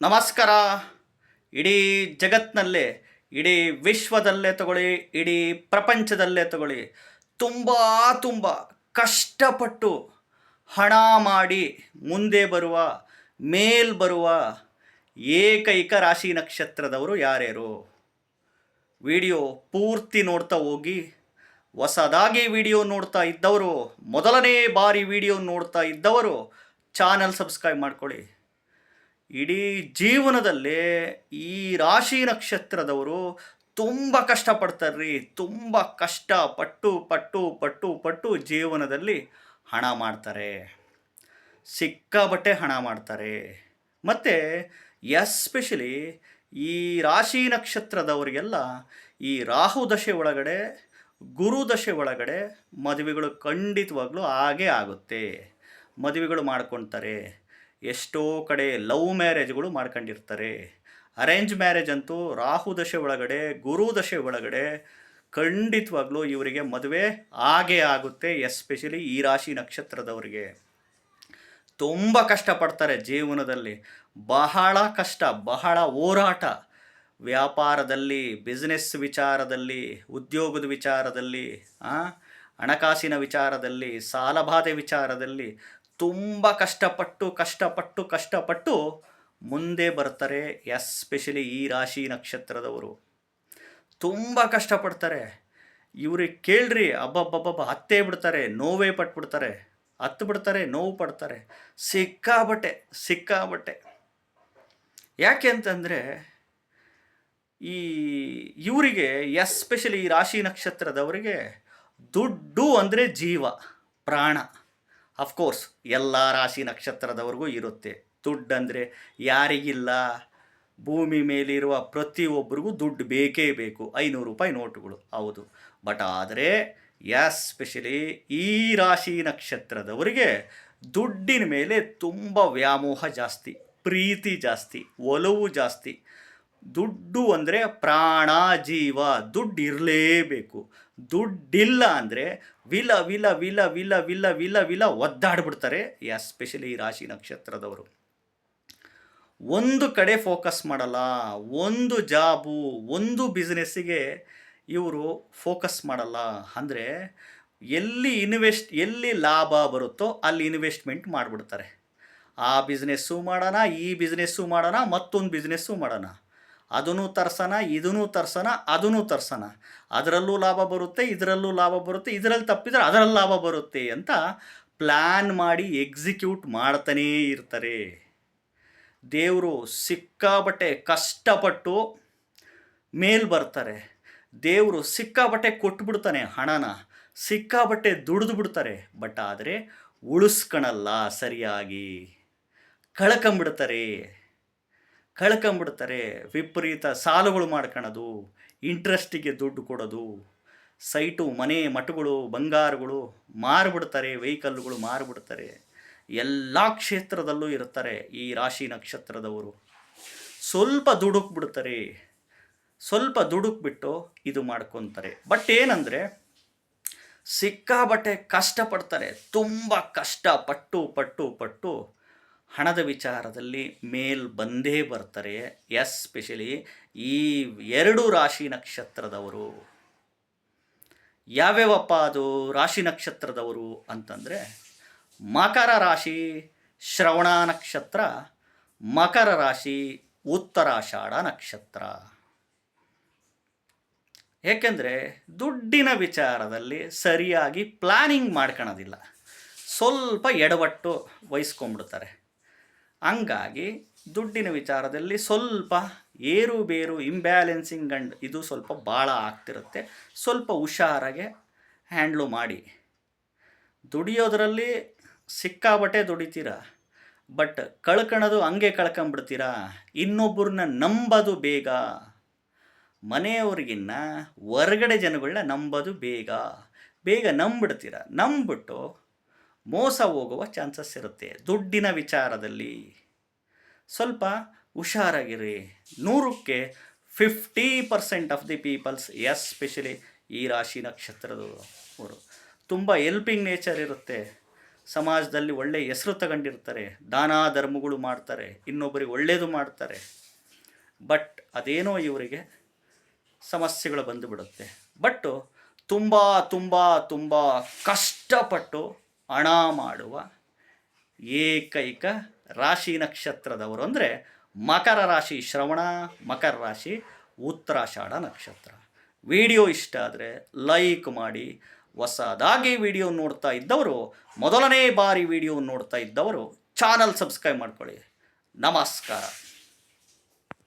ನಮಸ್ಕಾರ. ಇಡೀ ಜಗತ್ತಿನಲ್ಲೇ ಇಡೀ ವಿಶ್ವದಲ್ಲೇ ತಗೊಳ್ಳಿ, ಇಡೀ ಪ್ರಪಂಚದಲ್ಲೇ ತಗೊಳ್ಳಿ ತುಂಬ ತುಂಬ ಕಷ್ಟಪಟ್ಟು ಹಣ ಮಾಡಿ ಮುಂದೆ ಬರುವ, ಮೇಲ್ ಬರುವ ಏಕೈಕ ರಾಶಿ ನಕ್ಷತ್ರದವರು ಯಾರ್ಯಾರು? ವಿಡಿಯೋ ಪೂರ್ತಿ ನೋಡ್ತಾ ಹೋಗಿ, ಹೊಸದಾಗಿ ವಿಡಿಯೋ ನೋಡ್ತಾ ಇದ್ದವರು, ಮೊದಲನೇ ಬಾರಿ ವಿಡಿಯೋ ನೋಡ್ತಾ ಇದ್ದವರು, ಚಾನಲ್ ಸಬ್ಸ್ಕ್ರೈಬ್ ಮಾಡ್ಕೊಳ್ಳಿ. ಇಡೀ ಜೀವನದಲ್ಲಿ ಈ ರಾಶಿ ನಕ್ಷತ್ರದವರು ತುಂಬ ಕಷ್ಟಪಡ್ತಾರ್ರಿ. ತುಂಬ ಕಷ್ಟ, ಪಟ್ಟು ಪಟ್ಟು ಪಟ್ಟು ಪಟ್ಟು ಜೀವನದಲ್ಲಿ ಹಣ ಮಾಡ್ತಾರೆ. ಸಿಕ್ಕಾಬಟ್ಟೆ ಹಣ ಮಾಡ್ತಾರೆ. ಮತ್ತು ಎಸ್ಪೆಷಲಿ ಈ ರಾಶಿ ನಕ್ಷತ್ರದವರಿಗೆಲ್ಲ ಈ ರಾಹು ದಶೆ ಒಳಗಡೆ, ಗುರು ದಶೆ ಒಳಗಡೆ ಮದುವೆಗಳು ಖಂಡಿತವಾಗ್ಲೂ ಆಗೇ ಆಗುತ್ತೆ. ಮದುವೆಗಳು ಮಾಡ್ಕೊಳ್ತಾರೆ. ಎಷ್ಟೋ ಕಡೆ ಲವ್ ಮ್ಯಾರೇಜ್ಗಳು ಮಾಡ್ಕೊಂಡಿರ್ತಾರೆ. ಅರೇಂಜ್ ಮ್ಯಾರೇಜ್ ಅಂತೂ ರಾಹು ದಶೆ ಒಳಗಡೆ, ಗುರು ದಶೆ ಒಳಗಡೆ ಖಂಡಿತವಾಗ್ಲೂ ಇವರಿಗೆ ಮದುವೆ ಆಗೇ ಆಗುತ್ತೆ, ಎಸ್ಪೆಷಲಿ ಈ ರಾಶಿ ನಕ್ಷತ್ರದವರಿಗೆ. ತುಂಬ ಕಷ್ಟಪಡ್ತಾರೆ ಜೀವನದಲ್ಲಿ. ಬಹಳ ಕಷ್ಟ, ಬಹಳ ಹೋರಾಟ. ವ್ಯಾಪಾರದಲ್ಲಿ, ಬಿಸ್ನೆಸ್ ವಿಚಾರದಲ್ಲಿ, ಉದ್ಯೋಗದ ವಿಚಾರದಲ್ಲಿ ಹಣಕಾಸಿನ ವಿಚಾರದಲ್ಲಿ, ಸಾಲಬಾಧೆ ವಿಚಾರದಲ್ಲಿ ತುಂಬ ಕಷ್ಟಪಟ್ಟು ಕಷ್ಟಪಟ್ಟು ಕಷ್ಟಪಟ್ಟು ಮುಂದೆ ಬರ್ತಾರೆ ಎಸ್ಪೆಷಲಿ ಈ ರಾಶಿ ನಕ್ಷತ್ರದವರು. ತುಂಬ ಕಷ್ಟಪಡ್ತಾರೆ. ಇವ್ರಿಗೆ ಕೇಳ್ರಿ ಅಬ್ಬಬ್ಬಬ್ಬ ಹತ್ತೇ ಬಿಡ್ತಾರೆ, ನೋವೇ ಪಟ್ಬಿಡ್ತಾರೆ, ಹತ್ತು ಬಿಡ್ತಾರೆ, ನೋವು ಪಡ್ತಾರೆ. ಸಿಕ್ಕಾಬಟ್ಟೆ ಸಿಕ್ಕಾಬಟ್ಟೆ. ಯಾಕೆ ಅಂತಂದರೆ, ಈ ಇವರಿಗೆ ಎಸ್ಪೆಷಲಿ ಈ ರಾಶಿ ನಕ್ಷತ್ರದವರಿಗೆ ದುಡ್ಡು ಅಂದರೆ ಜೀವ, ಪ್ರಾಣ. ಅಫ್ಕೋರ್ಸ್ ಎಲ್ಲ ರಾಶಿ ನಕ್ಷತ್ರದವ್ರಿಗೂ ಇರುತ್ತೆ. ದುಡ್ಡು ಅಂದರೆ ಯಾರಿಗಿಲ್ಲ. ಭೂಮಿ ಮೇಲಿರುವ ಪ್ರತಿಯೊಬ್ಬರಿಗೂ ದುಡ್ಡು ಬೇಕೇ ಬೇಕು. ಐನೂರು ರೂಪಾಯಿ ನೋಟುಗಳು. ಹೌದು. ಬಟ್ ಆದರೆ ಎಸ್ಪೆಷಲಿ ಈ ರಾಶಿ ನಕ್ಷತ್ರದವರಿಗೆ ದುಡ್ಡಿನ ಮೇಲೆ ತುಂಬ ವ್ಯಾಮೋಹ ಜಾಸ್ತಿ, ಪ್ರೀತಿ ಜಾಸ್ತಿ, ಒಲವು ಜಾಸ್ತಿ. ದುಡ್ಡು ಅಂದರೆ ಪ್ರಾಣ ಜೀವ, ದುಡ್ಡು ಇರಲೇಬೇಕು. ದುಡ್ಡಿಲ್ಲ ಅಂದರೆ ವಿಲ ವಿಲ ವಿಲ ವಿಲ ವಿಲ ವಿಲ ವಿಲ ಒದ್ದಾಡ್ಬಿಡ್ತಾರೆ, ಎಸ್ಪೆಷಲಿ ಈ ರಾಶಿ ನಕ್ಷತ್ರದವರು. ಒಂದು ಕಡೆ ಫೋಕಸ್ ಮಾಡಲ್ಲ, ಒಂದು ಜಾಬು, ಒಂದು ಬಿಸ್ನೆಸ್ಸಿಗೆ ಇವರು ಫೋಕಸ್ ಮಾಡಲ್ಲ. ಅಂದರೆ ಎಲ್ಲಿ ಇನ್ವೆಸ್ಟ್, ಎಲ್ಲಿ ಲಾಭ ಬರುತ್ತೋ ಅಲ್ಲಿ ಇನ್ವೆಸ್ಟ್ಮೆಂಟ್ ಮಾಡಿಬಿಡ್ತಾರೆ. ಆ ಬಿಸ್ನೆಸ್ಸು ಮಾಡೋಣ, ಈ ಬಿಸ್ನೆಸ್ಸು ಮಾಡೋಣ, ಮತ್ತೊಂದು ಬಿಸ್ನೆಸ್ಸು ಮಾಡೋಣ. ಅದನ್ನು ತರ್ಸೋಣ ಇದನ್ನು ತರ್ಸೋಣ ಅದನ್ನು ತರ್ಸೋಣ ಅದರಲ್ಲೂ ಲಾಭ ಬರುತ್ತೆ, ಇದರಲ್ಲೂ ಲಾಭ ಬರುತ್ತೆ, ಇದರಲ್ಲಿ ತಪ್ಪಿದ್ರೆ ಅದರಲ್ಲಿ ಲಾಭ ಬರುತ್ತೆ ಅಂತ ಪ್ಲ್ಯಾನ್ ಮಾಡಿ ಎಕ್ಸಿಕ್ಯೂಟ್ ಮಾಡ್ತಾನೇ ಇರ್ತಾರೆ. ದೇವರು ಸಿಕ್ಕಾಬಟ್ಟೆ ಕಷ್ಟಪಟ್ಟು ಮೇಲ್ ಬರ್ತಾರೆ. ದೇವರು ಸಿಕ್ಕಾಬಟ್ಟೆ ಕೊಟ್ಬಿಡ್ತಾನೆ ಹಣನ ಸಿಕ್ಕಾಬಟ್ಟೆ ದುಡಿದು ಬಿಡ್ತಾರೆ. ಬಟ್ ಆದರೆ ಉಳಿಸ್ಕೊಳಲ್ಲ ಸರಿಯಾಗಿ. ಕಳ್ಕೊಂಬಿಡ್ತಾರೆ. ಕಳ್ಕೊಂಬಿಡ್ತಾರೆ, ವಿಪರೀತ ಸಾಲಗಳು ಮಾಡ್ಕೊಳೋದು, ಇಂಟ್ರೆಸ್ಟಿಗೆ ದುಡ್ಡು ಕೊಡೋದು, ಸೈಟು, ಮನೆ, ಮಠಗಳು, ಬಂಗಾರಗಳು ಮಾರಿಬಿಡ್ತಾರೆ, ವೆಹಿಕಲ್ಗಳು ಮಾರಿಬಿಡ್ತಾರೆ, ಎಲ್ಲ ಕ್ಷೇತ್ರದಲ್ಲೂ ಇರ್ತಾರೆ ಈ ರಾಶಿ ನಕ್ಷತ್ರದವರು. ಸ್ವಲ್ಪ ದುಡುಕ್ ಬಿಡ್ತಾರೆ ಸ್ವಲ್ಪ ದುಡುಕ್ ಬಿಟ್ಟು ಇದು ಮಾಡ್ಕೊತಾರೆ. ಬಟ್ ಏನಂದರೆ ಸಿಕ್ಕಾಬಟ್ಟೆ ಕಷ್ಟಪಡ್ತಾರೆ, ತುಂಬ ಕಷ್ಟ ಪಟ್ಟು ಪಟ್ಟು ಪಟ್ಟು ಹಣದ ವಿಚಾರದಲ್ಲಿ ಮೇಲ್ ಬಂದೇ ಬರ್ತಾರೆ ಎಸ್ಪೆಷಲಿ ಈ ಎರಡು ರಾಶಿ ನಕ್ಷತ್ರದವರು. ಯಾವ್ಯಾವಪ್ಪ ಅದು ರಾಶಿ ನಕ್ಷತ್ರದವರು ಅಂತಂದರೆ, ಮಕರ ರಾಶಿ, ಶ್ರವಣ ನಕ್ಷತ್ರ, ಮಕರ ರಾಶಿ ಉತ್ತರಾಷಾಢ ನಕ್ಷತ್ರ. ಏಕೆಂದರೆ ದುಡ್ಡಿನ ವಿಚಾರದಲ್ಲಿ ಸರಿಯಾಗಿ ಪ್ಲ್ಯಾನಿಂಗ್ ಮಾಡ್ಕೊಳೋದಿಲ್ಲ ಸ್ವಲ್ಪ ಎಡವಟ್ಟು ವಹಿಸ್ಕೊಂಡ್ಬಿಡ್ತಾರೆ. ಹಂಗಾಗಿ ದುಡ್ಡಿನ ವಿಚಾರದಲ್ಲಿ ಸ್ವಲ್ಪ ಏರು ಬೇರು ಇಂಬ್ಯಾಲೆನ್ಸಿಂಗ್ ಅಂಡ್ ಇದು ಸ್ವಲ್ಪ ಭಾಳ ಆಗ್ತಿರುತ್ತೆ. ಸ್ವಲ್ಪ ಹುಷಾರಾಗೆ ಹ್ಯಾಂಡ್ಲು ಮಾಡಿ. ದುಡಿಯೋದರಲ್ಲಿ ಸಿಕ್ಕಾಬಟ್ಟೆ ದುಡಿತೀರ? ಬಟ್ ಕಳ್ಕೊಳೋದು ಹಂಗೆ ಕಳ್ಕೊಂಬಿಡ್ತೀರಾ ಇನ್ನೊಬ್ಬರನ್ನ ನಂಬೋದು ಬೇಗ. ಮನೆಯವ್ರಿಗಿನ್ನ ಹೊರಗಡೆ ಜನಗಳನ್ನ ನಂಬೋದು ಬೇಗ. ಬೇಗ ನಂಬಿಡ್ತೀರ? ನಂಬಿಬಿಟ್ಟು ಮೋಸ ಹೋಗುವ ಚಾನ್ಸಸ್ ಇರುತ್ತೆ. ದುಡ್ಡಿನ ವಿಚಾರದಲ್ಲಿ ಸ್ವಲ್ಪ ಹುಷಾರಾಗಿರಿ. ನೂರಕ್ಕೆ fifty percent of the peoples especially ಈ ರಾಶಿ ನಕ್ಷತ್ರದವರು. ತುಂಬ ಎಲ್ಪಿಂಗ್ ನೇಚರ್ ಇರುತ್ತೆ. ಸಮಾಜದಲ್ಲಿ ಒಳ್ಳೆಯ ಹೆಸರು ತಗೊಂಡಿರ್ತಾರೆ. ದಾನ ಧರ್ಮಗಳು ಮಾಡ್ತಾರೆ. ಇನ್ನೊಬ್ಬರಿಗೆ ಒಳ್ಳೆಯದು ಮಾಡ್ತಾರೆ. ಬಟ್ ಅದೇನೋ ಇವರಿಗೆ ಸಮಸ್ಯೆಗಳು ಬಂದುಬಿಡುತ್ತೆ ಬಟ್ಟು ತುಂಬ ತುಂಬ ತುಂಬ ಕಷ್ಟಪಟ್ಟು ಹಣ ಮಾಡುವ ಏಕೈಕ ರಾಶಿ ನಕ್ಷತ್ರದವರು ಅಂದರೆ ಮಕರ ರಾಶಿ ಶ್ರವಣ, ಮಕರ ರಾಶಿ ಉತ್ತರಾಷಾಢ ನಕ್ಷತ್ರ. ವಿಡಿಯೋ ಇಷ್ಟ ಆದರೆ ಲೈಕ್ ಮಾಡಿ. ಹೊಸದಾಗಿ ವಿಡಿಯೋ ನೋಡ್ತಾ ಇದ್ದವರು, ಮೊದಲನೇ ಬಾರಿ ವಿಡಿಯೋ ನೋಡ್ತಾ ಇದ್ದವರು, ಚಾನಲ್ ಸಬ್ಸ್ಕ್ರೈಬ್ ಮಾಡ್ಕೊಳ್ಳಿ. ನಮಸ್ಕಾರ.